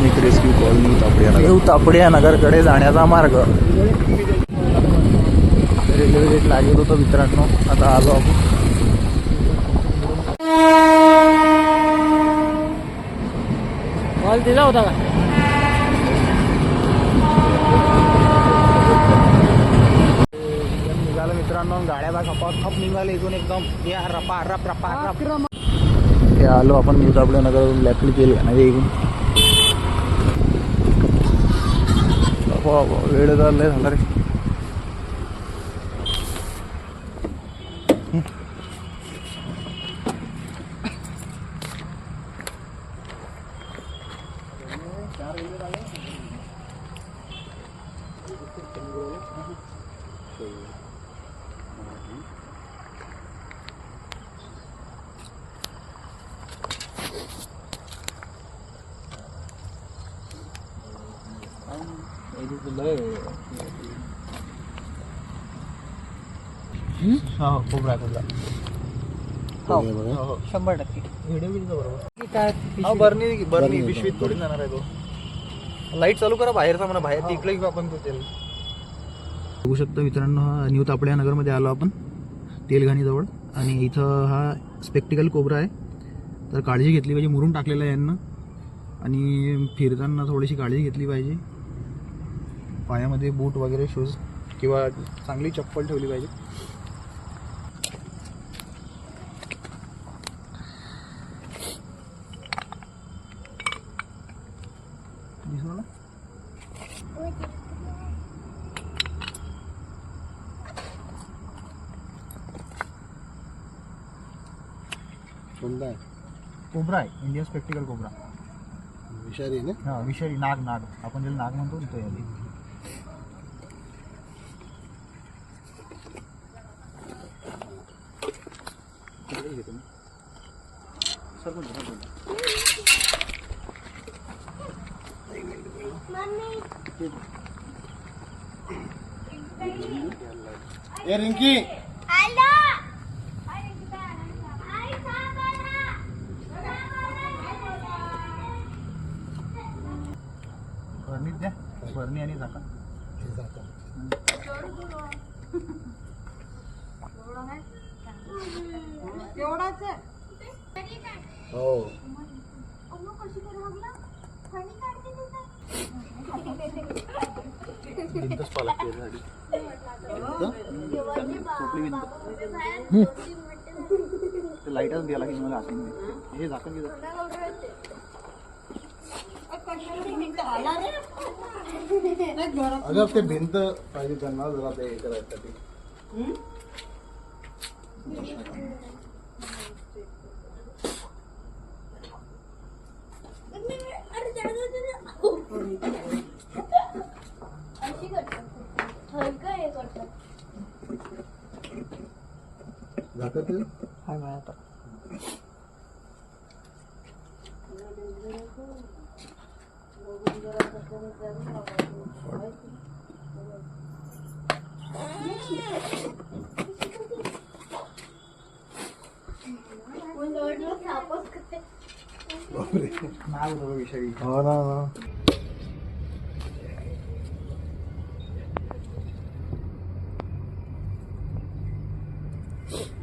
सैनिक rescue colony Tapadia Dev Tapadia नगरकडे जाण्याचा मार्ग. रेल्वे गेट लागेल होतं मित्रांनो. आता आलो आपण. कॉल दिला होता का? निघालं मित्रांनो गाड्या बा खपात खप निघाले इथून एकदम. या रपा रप रपा रप हे आलो आपण न्यूज आपल्या नगरातून लॅपली केली नाही వేడేదారు లేదు అందరికి Thank you. झाला रे हो शंभर टक्के व्हिडिओ बरोबर बर्नी बर्नी पिशवीत थोडी जाणार आहे तो लाइट चालू करा बाहेरचा म्हणा बाहेर तिकडे आपण तो तेल बघू शकतो मित्रांनो हा न्यू तापड्या नगरमध्ये आलो आपण तेलघाणीजवळ आणि इथं हा स्पेक्टिकल कोबरा आहे. तर काळजी घेतली पाहिजे मुरून टाकलेला आहे यांना. आणि फिरताना थोडीशी काळजी घेतली पाहिजे. पायामध्ये बूट वगैरे शूज किंवा चांगली चप्पल ठेवली पाहिजे. कोणता आहे? कोबरा आहे इंडियन स्पेक्टिकल कोबरा. विषारी आहे ना? हा विषारी नाग नाग. आपण ज्याला नाग म्हणतो ना तो यादी ए रिंकी. बर्नीत द्या. बर्नी आणि झाका एवढाच हो. ते लाईटच द्यायला की मला आठवण. हे झाकण जरा. अगं ते भिंत पाहिजे त्यांना जरा ते हे करायसाठी. हरकत नाही. हाय मिळाला बापरे. विषय हो ना हो Yeah.